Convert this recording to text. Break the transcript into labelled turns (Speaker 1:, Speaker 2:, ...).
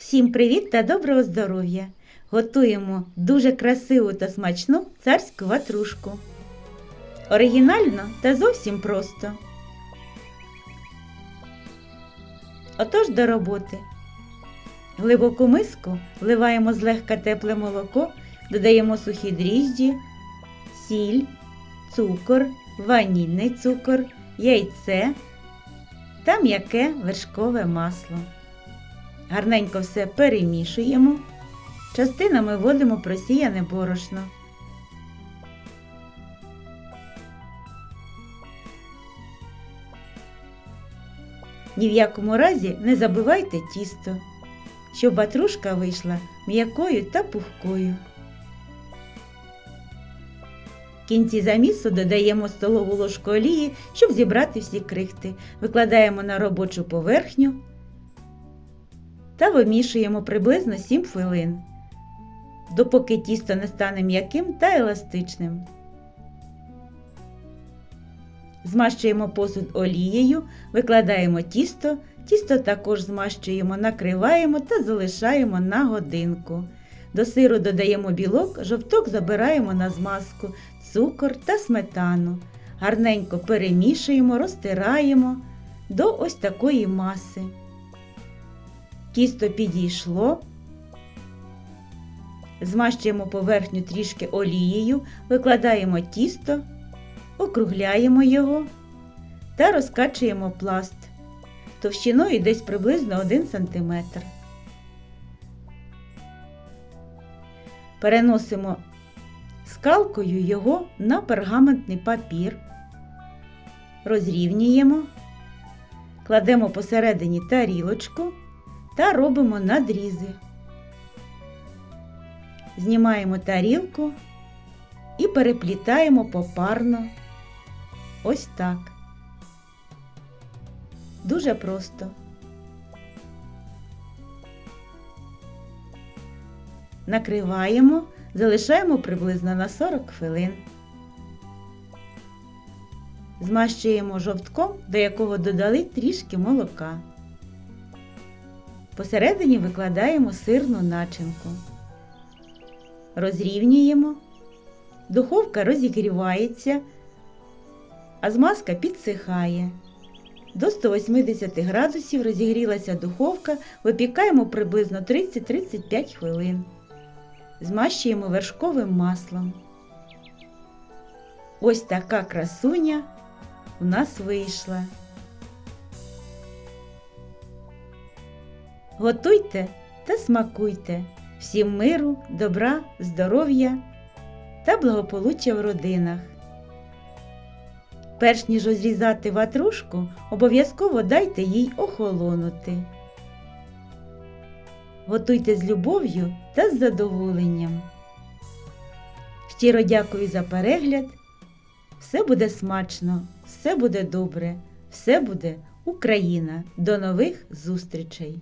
Speaker 1: Всім привіт та доброго здоров'я! Готуємо дуже красиву та смачну царську ватрушку. Оригінально та зовсім просто. Отож до роботи. Глибоку миску вливаємо злегка тепле молоко, додаємо сухі дріжджі, сіль, цукор, ванільний цукор, яйце та м'яке вершкове масло. Гарненько все перемішуємо. Частинами вводимо просіяне борошно. Ні в якому разі не забивайте тісто, щоб ватрушка вийшла м'якою та пухкою. В кінці замісу додаємо столову ложку олії, щоб зібрати всі крихти. Викладаємо на робочу поверхню та вимішуємо приблизно 7 хвилин, допоки тісто не стане м'яким та еластичним. Змащуємо посуд олією, викладаємо тісто, тісто також змащуємо, накриваємо та залишаємо на годинку. До сиру додаємо білок, жовток забираємо на змазку, цукор та сметану. Гарненько перемішуємо, розтираємо до ось такої маси. Тісто підійшло. Змащуємо поверхню трішки олією, викладаємо тісто, округляємо його та розкачуємо пласт товщиною десь приблизно 1 см. Переносимо скалкою його на пергаментний папір, розрівнюємо, кладемо посередині тарілочку та робимо надрізи. Знімаємо тарілку і переплітаємо попарно. Ось так. Дуже просто. Накриваємо, залишаємо приблизно на 40 хвилин. Змащуємо жовтком, до якого додали трішки молока. Посередині викладаємо сирну начинку. Розрівнюємо. Духовка розігрівається, а змазка підсихає. До 180 градусів розігрілася духовка, випікаємо приблизно 30-35 хвилин. Змащуємо вершковим маслом. Ось така красуня у нас вийшла. Готуйте та смакуйте. Всім миру, добра, здоров'я та благополуччя в родинах. Перш ніж розрізати ватрушку, обов'язково дайте їй охолонути. Готуйте з любов'ю та з задоволенням. Щиро дякую за перегляд. Все буде смачно, все буде добре, все буде Україна. До нових зустрічей!